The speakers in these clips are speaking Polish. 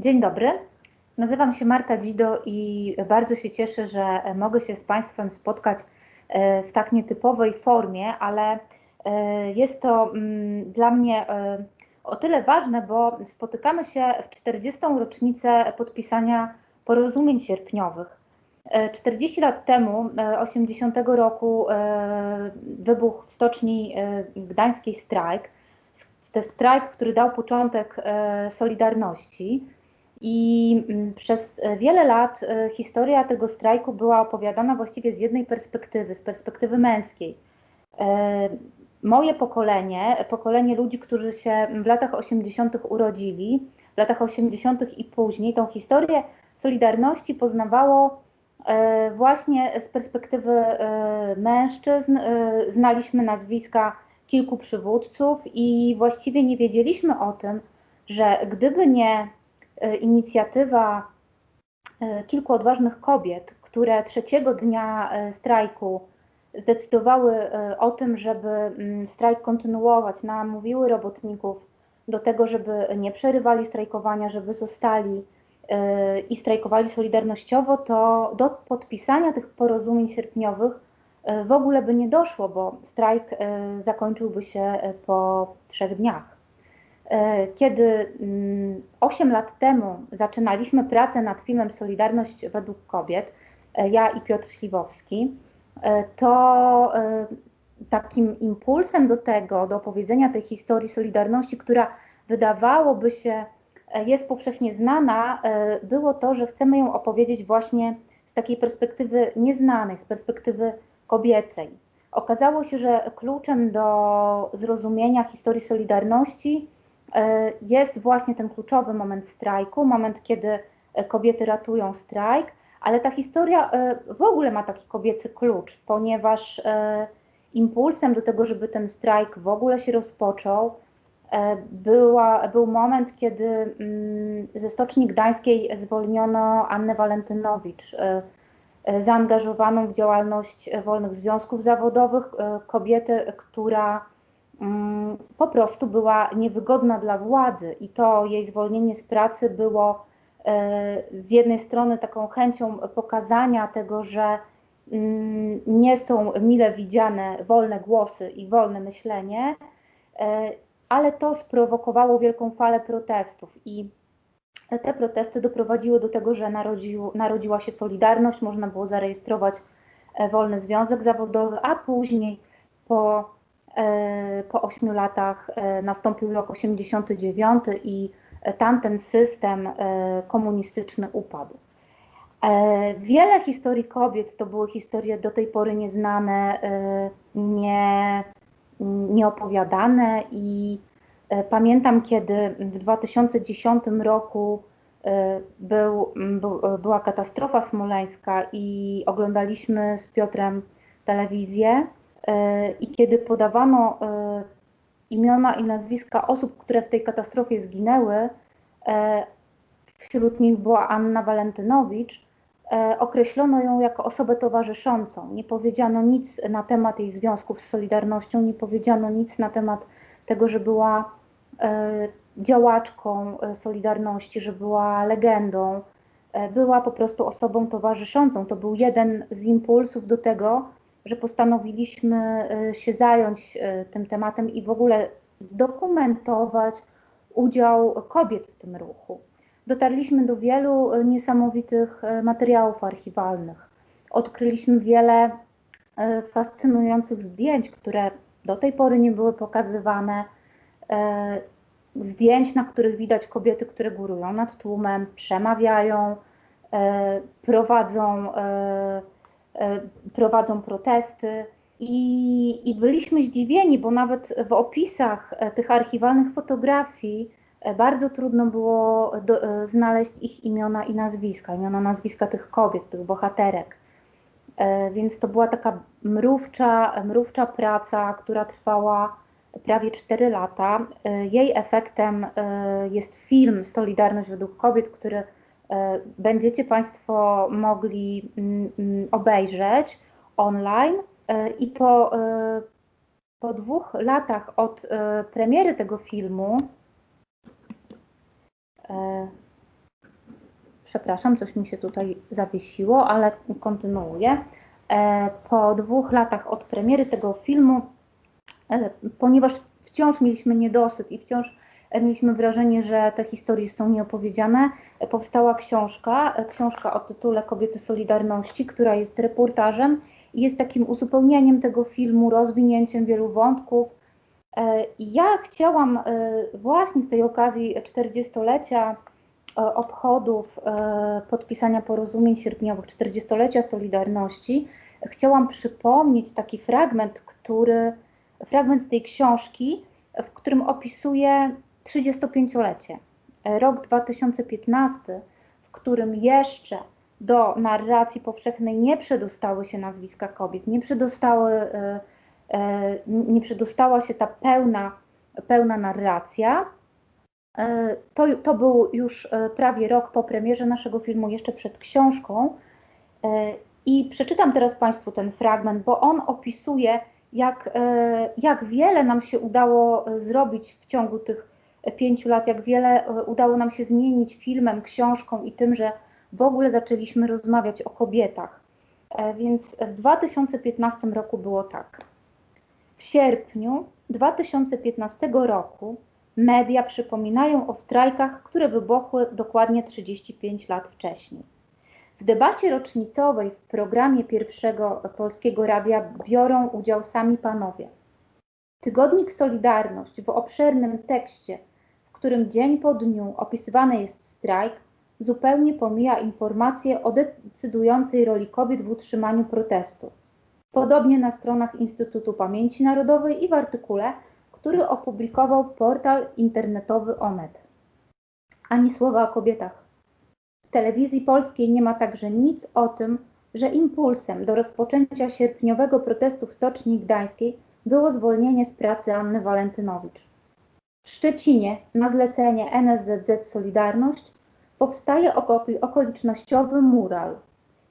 Dzień dobry. Nazywam się Marta Dzido i bardzo się cieszę, że mogę się z Państwem spotkać e, w tak nietypowej formie, ale e, jest to mm, dla mnie e, o tyle ważne, bo spotykamy się w 40. rocznicę podpisania porozumień sierpniowych. 40 lat temu, 80 roku, wybuchł w stoczni gdańskiej strajk. To strajk, który dał początek Solidarności. I mm, przez wiele lat historia tego strajku była opowiadana właściwie z jednej perspektywy, z perspektywy męskiej moje pokolenie, pokolenie ludzi, którzy się w latach 80. urodzili, w latach 80. i później, tą historię Solidarności poznawało e, właśnie z perspektywy e, mężczyzn. E, znaliśmy nazwiska kilku przywódców i właściwie nie wiedzieliśmy o tym, że gdyby nie inicjatywa kilku odważnych kobiet, które trzeciego dnia strajku zdecydowały e, o tym, żeby mm, strajk kontynuować, namówiły robotników do tego, żeby nie przerywali strajkowania, żeby zostali e, i strajkowali solidarnościowo, to do podpisania tych porozumień sierpniowych e, w ogóle by nie doszło, bo strajk zakończyłby się po trzech dniach. Kiedy 8 mm, lat temu zaczynaliśmy pracę nad filmem Solidarność według kobiet, ja i Piotr Śliwowski, E, to e, takim impulsem do tego, do opowiedzenia tej historii Solidarności, która wydawałoby się e, jest powszechnie znana, było to, że chcemy ją opowiedzieć właśnie z takiej perspektywy nieznanej, z perspektywy kobiecej. Okazało się, że kluczem do zrozumienia historii Solidarności jest właśnie ten kluczowy moment strajku, moment, kiedy kobiety ratują strajk, ale ta historia e, w ogóle ma taki kobiecy klucz, ponieważ e, impulsem do tego, żeby ten strajk w ogóle się rozpoczął, e, była, był moment, kiedy mm, ze Stoczni Gdańskiej zwolniono Annę Walentynowicz, zaangażowaną w działalność wolnych związków zawodowych, kobietę, która po prostu była niewygodna dla władzy i to jej zwolnienie z pracy było E, z jednej strony taką chęcią pokazania tego, że mm, nie są mile widziane wolne głosy i wolne myślenie, e, ale to sprowokowało wielką falę protestów i te protesty doprowadziły do tego, że narodził, narodziła się Solidarność, można było zarejestrować e, wolny związek zawodowy, a później po, po 8 latach nastąpił rok 89 i tamten system e, komunistyczny upadł. E, wiele historii kobiet to były historie do tej pory nieznane, e, nie, nieopowiadane i pamiętam, kiedy w 2010 roku był, była katastrofa smoleńska i oglądaliśmy z Piotrem telewizję i kiedy podawano imiona i nazwiska osób, które w tej katastrofie zginęły, e, wśród nich była Anna Walentynowicz, e, określono ją jako osobę towarzyszącą. Nie powiedziano nic na temat jej związków z Solidarnością, nie powiedziano nic na temat tego, że była e, działaczką Solidarności, że była legendą. Była po prostu osobą towarzyszącą. To był jeden z impulsów do tego, że postanowiliśmy e, się zająć e, tym tematem i w ogóle zdokumentować udział kobiet w tym ruchu. Dotarliśmy do wielu e, niesamowitych materiałów archiwalnych. Odkryliśmy wiele fascynujących zdjęć, które do tej pory nie były pokazywane. Zdjęć, na których widać kobiety, które górują nad tłumem, przemawiają, prowadzą prowadzą protesty. I, I byliśmy zdziwieni, bo nawet w opisach e, tych archiwalnych fotografii e, bardzo trudno było do, znaleźć ich imiona i nazwiska, imiona, nazwiska tych kobiet, tych bohaterek. Więc to była taka mrówcza, mrówcza praca, która trwała prawie 4 lata. Jej efektem jest film Solidarność według kobiet, który E, będziecie Państwo mogli mm, mm, obejrzeć online e, i po, e, po dwóch latach od premiery tego filmu przepraszam, coś mi się tutaj zawiesiło, ale kontynuuję. E, po dwóch latach od premiery tego filmu, e, ponieważ wciąż mieliśmy niedosyt i wciąż mieliśmy wrażenie, że te historie są nieopowiedziane, powstała książka, książka o tytule Kobiety Solidarności, która jest reportażem i jest takim uzupełnieniem tego filmu, rozwinięciem wielu wątków. I ja chciałam właśnie z tej okazji 40-lecia obchodów podpisania porozumień sierpniowych, 40-lecia Solidarności, chciałam przypomnieć taki fragment, który, fragment z tej książki, w którym opisuje 35-lecie, rok 2015, w którym jeszcze do narracji powszechnej nie przedostały się nazwiska kobiet, nie, przedostały, nie przedostała się ta pełna, pełna narracja. To, to był już prawie rok po premierze naszego filmu, jeszcze przed książką. I przeczytam teraz Państwu ten fragment, bo on opisuje, jak, e, jak wiele nam się udało e, zrobić w ciągu tych pięciu lat, jak wiele e, udało nam się zmienić filmem, książką i tym, że w ogóle zaczęliśmy rozmawiać o kobietach. Więc w 2015 roku było tak. W sierpniu 2015 roku media przypominają o strajkach, które wybuchły dokładnie 35 lat wcześniej. W debacie rocznicowej w programie pierwszego Polskiego Radia biorą udział sami panowie. Tygodnik Solidarność w obszernym tekście, którym dzień po dniu opisywany jest strajk, zupełnie pomija informacje o decydującej roli kobiet w utrzymaniu protestu. Podobnie na stronach Instytutu Pamięci Narodowej i w artykule, który opublikował portal internetowy Onet. Ani słowa o kobietach. W telewizji polskiej nie ma także nic o tym, że impulsem do rozpoczęcia sierpniowego protestu w Stoczni Gdańskiej było zwolnienie z pracy Anny Walentynowicz. W Szczecinie na zlecenie NSZZ Solidarność powstaje okolicznościowy mural.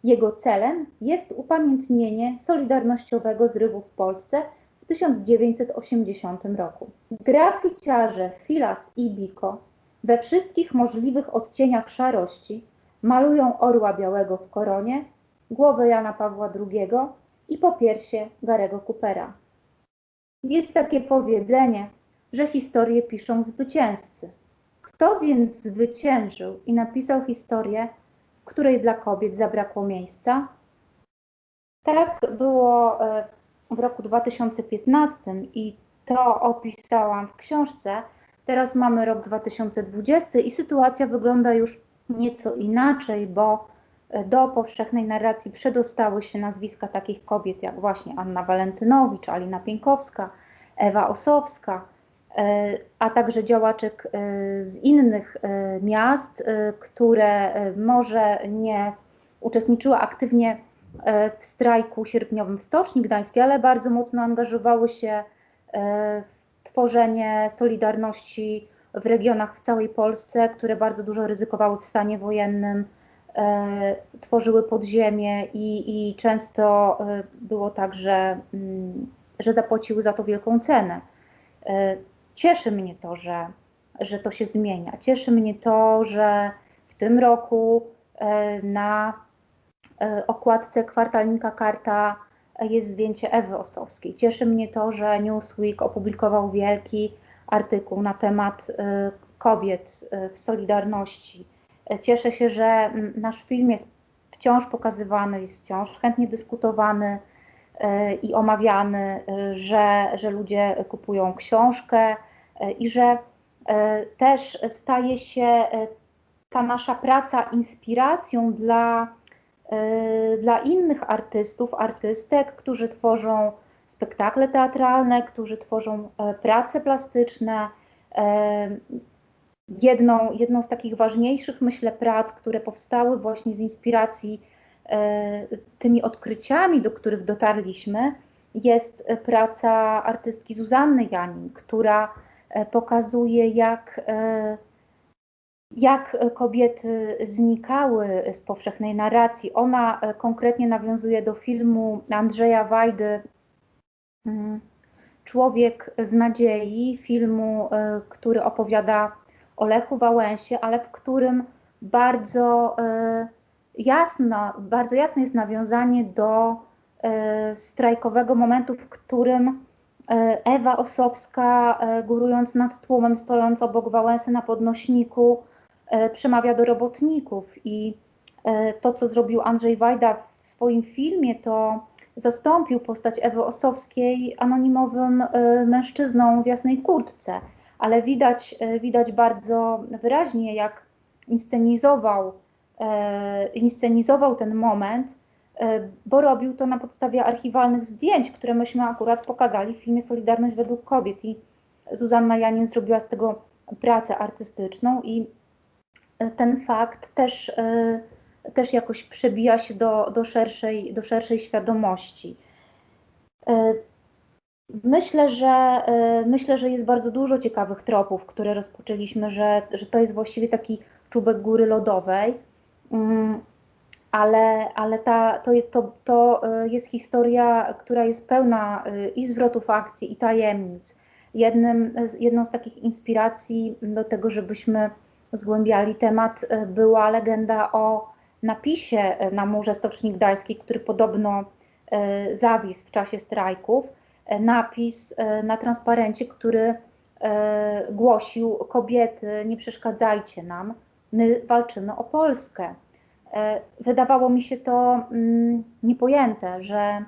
Jego celem jest upamiętnienie solidarnościowego zrywu w Polsce w 1980 roku. Graficiarze Filas i Biko we wszystkich możliwych odcieniach szarości malują orła białego w koronie, głowę Jana Pawła II i popiersie Garego Coopera. Jest takie powiedzenie, że historię piszą zwycięzcy. Kto więc zwyciężył i napisał historię, w której dla kobiet zabrakło miejsca? Tak było e, w roku 2015 i to opisałam w książce. Teraz mamy rok 2020 i sytuacja wygląda już nieco inaczej, bo e, do powszechnej narracji przedostały się nazwiska takich kobiet jak właśnie Anna Walentynowicz, Alina Pieńkowska, Ewa Osowska, a także działaczek e, z innych miast, które może nie uczestniczyły aktywnie w strajku sierpniowym w Stoczni Gdańskiej, ale bardzo mocno angażowały się w tworzenie Solidarności w regionach w całej Polsce, które bardzo dużo ryzykowały w stanie wojennym, e, tworzyły podziemie i, i często e, było tak, że, mm, że zapłaciły za to wielką cenę. E, cieszy mnie to, że, że to się zmienia. Cieszy mnie to, że w tym roku na okładce kwartalnika Karta jest zdjęcie Ewy Osowskiej. Cieszy mnie to, że Newsweek opublikował wielki artykuł na temat y, kobiet w Solidarności. Cieszę się, że nasz film jest wciąż pokazywany, jest wciąż chętnie dyskutowany i omawiany, że, że ludzie kupują książkę i że też staje się ta nasza praca inspiracją dla, dla innych artystów, artystek, którzy tworzą spektakle teatralne, którzy tworzą prace plastyczne. Jedną, jedną z takich ważniejszych, myślę, prac, które powstały właśnie z inspiracji tymi odkryciami, do których dotarliśmy, jest praca artystki Zuzanny Janin, która pokazuje, jak, jak kobiety znikały z powszechnej narracji. Ona konkretnie nawiązuje do filmu Andrzeja Wajdy Mhm. Człowiek z nadziei, filmu, e, który opowiada o Lechu Wałęsie, ale w którym bardzo jasno, bardzo jasne jest nawiązanie do strajkowego momentu, w którym Ewa Osowska, górując nad tłumem, stojąc obok Wałęsy na podnośniku, przemawia do robotników. I to, co zrobił Andrzej Wajda w swoim filmie, to zastąpił postać Ewy Osowskiej anonimowym e, mężczyzną w jasnej kurtce, ale widać, e, widać bardzo wyraźnie, jak inscenizował, e, inscenizował ten moment, bo robił to na podstawie archiwalnych zdjęć, które myśmy akurat pokazali w filmie Solidarność według kobiet i Zuzanna Janin zrobiła z tego pracę artystyczną i ten fakt też też jakoś przebija się do, do, szerszej, do szerszej świadomości. E, myślę, że e, myślę, że jest bardzo dużo ciekawych tropów, które rozpoczęliśmy, że, że to jest właściwie taki czubek góry lodowej, ale, ale ta, to, to, to e, jest historia, która jest pełna i zwrotów akcji, i tajemnic. Jednym, jedną z takich inspiracji do tego, żebyśmy zgłębiali temat, była legenda o napisie e, na murze Stoczni Gdańskiej, który podobno e, zawisł w czasie strajków, e, napis na transparencie, który głosił kobiety, nie przeszkadzajcie nam, my walczymy o Polskę. Wydawało mi się to mm, niepojęte, że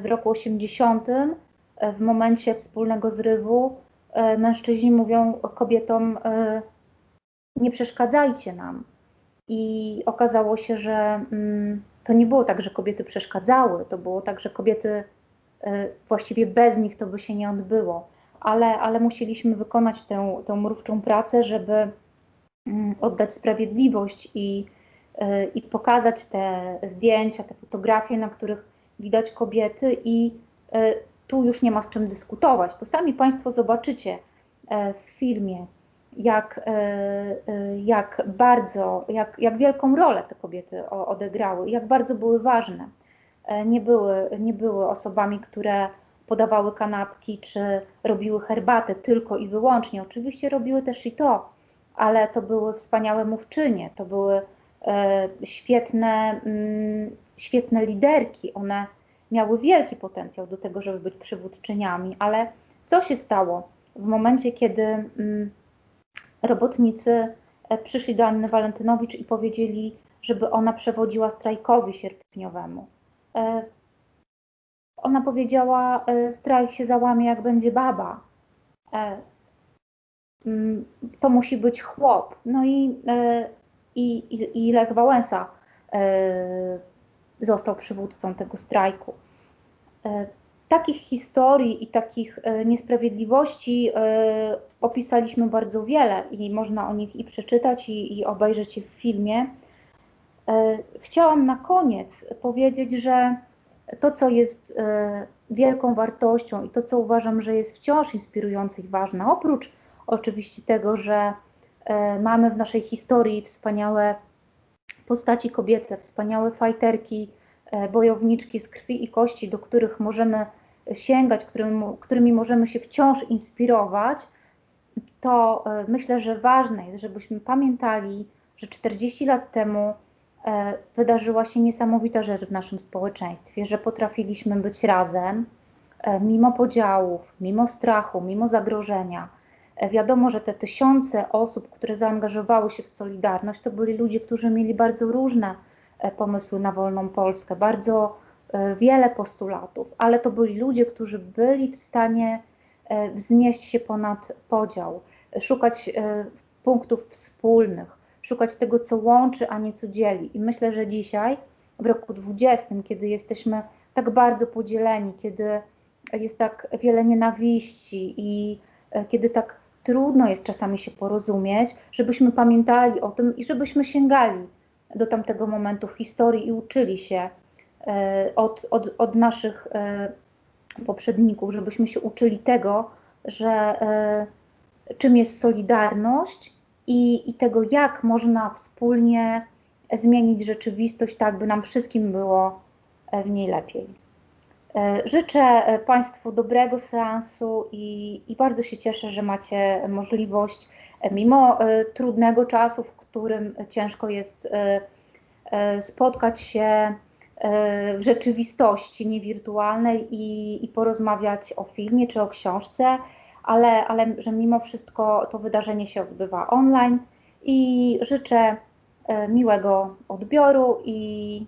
w roku 80, w momencie wspólnego zrywu, mężczyźni mówią kobietom, nie przeszkadzajcie nam. I okazało się, że mm, to nie było tak, że kobiety przeszkadzały, to było tak, że kobiety właściwie bez nich to by się nie odbyło, ale, ale musieliśmy wykonać tę, tę mrówczą pracę, żeby oddać sprawiedliwość i, y, i pokazać te zdjęcia, te fotografie, na których widać kobiety, i y, tu już nie ma z czym dyskutować. To sami Państwo zobaczycie w filmie jak, e, e, jak bardzo, jak, jak wielką rolę te kobiety odegrały, jak bardzo były ważne. E, nie były, nie były osobami, które podawały kanapki czy robiły herbatę tylko i wyłącznie. Oczywiście robiły też i to, ale to były wspaniałe mówczynie, to były świetne, mm, świetne liderki. One miały wielki potencjał do tego, żeby być przywódczyniami, ale co się stało w momencie, kiedy mm, robotnicy e, przyszli do Anny Walentynowicz i powiedzieli, żeby ona przewodziła strajkowi sierpniowemu. E, ona powiedziała, e, strajk się załamie jak będzie baba. Mm, to musi być chłop. No i, i, i Lech Wałęsa został przywódcą tego strajku takich historii i takich e, niesprawiedliwości e, opisaliśmy bardzo wiele i można o nich i przeczytać, i, i obejrzeć je w filmie. E, chciałam na koniec powiedzieć, że to, co jest wielką wartością i to, co uważam, że jest wciąż inspirujące i ważne, oprócz oczywiście tego, że mamy w naszej historii wspaniałe postaci kobiece, wspaniałe fajterki, bojowniczki z krwi i kości, do których możemy sięgać, którym, którymi możemy się wciąż inspirować, to e, myślę, że ważne jest, żebyśmy pamiętali, że 40 lat temu e, wydarzyła się niesamowita rzecz w naszym społeczeństwie, że potrafiliśmy być razem, e, mimo podziałów, mimo strachu, mimo zagrożenia. Wiadomo, że te tysiące osób, które zaangażowały się w Solidarność, to byli ludzie, którzy mieli bardzo różne pomysły na wolną Polskę, bardzo E, wiele postulatów, ale to byli ludzie, którzy byli w stanie e, wznieść się ponad podział, szukać e, punktów wspólnych, szukać tego, co łączy, a nie co dzieli. I myślę, że dzisiaj, w roku 20, kiedy jesteśmy tak bardzo podzieleni, kiedy jest tak wiele nienawiści i kiedy tak trudno jest czasami się porozumieć, żebyśmy pamiętali o tym i żebyśmy sięgali do tamtego momentu w historii i uczyli się E, od, od, od naszych e, poprzedników, żebyśmy się uczyli tego, że e, czym jest solidarność i, i tego, jak można wspólnie zmienić rzeczywistość tak, by nam wszystkim było w niej lepiej. Życzę Państwu dobrego seansu i, i bardzo się cieszę, że macie możliwość, mimo trudnego czasu, w którym ciężko jest spotkać się w rzeczywistości, niewirtualnej i, i porozmawiać o filmie czy o książce, ale, ale że mimo wszystko to wydarzenie się odbywa online i życzę miłego odbioru i,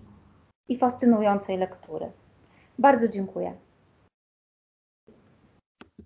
i fascynującej lektury. Bardzo dziękuję.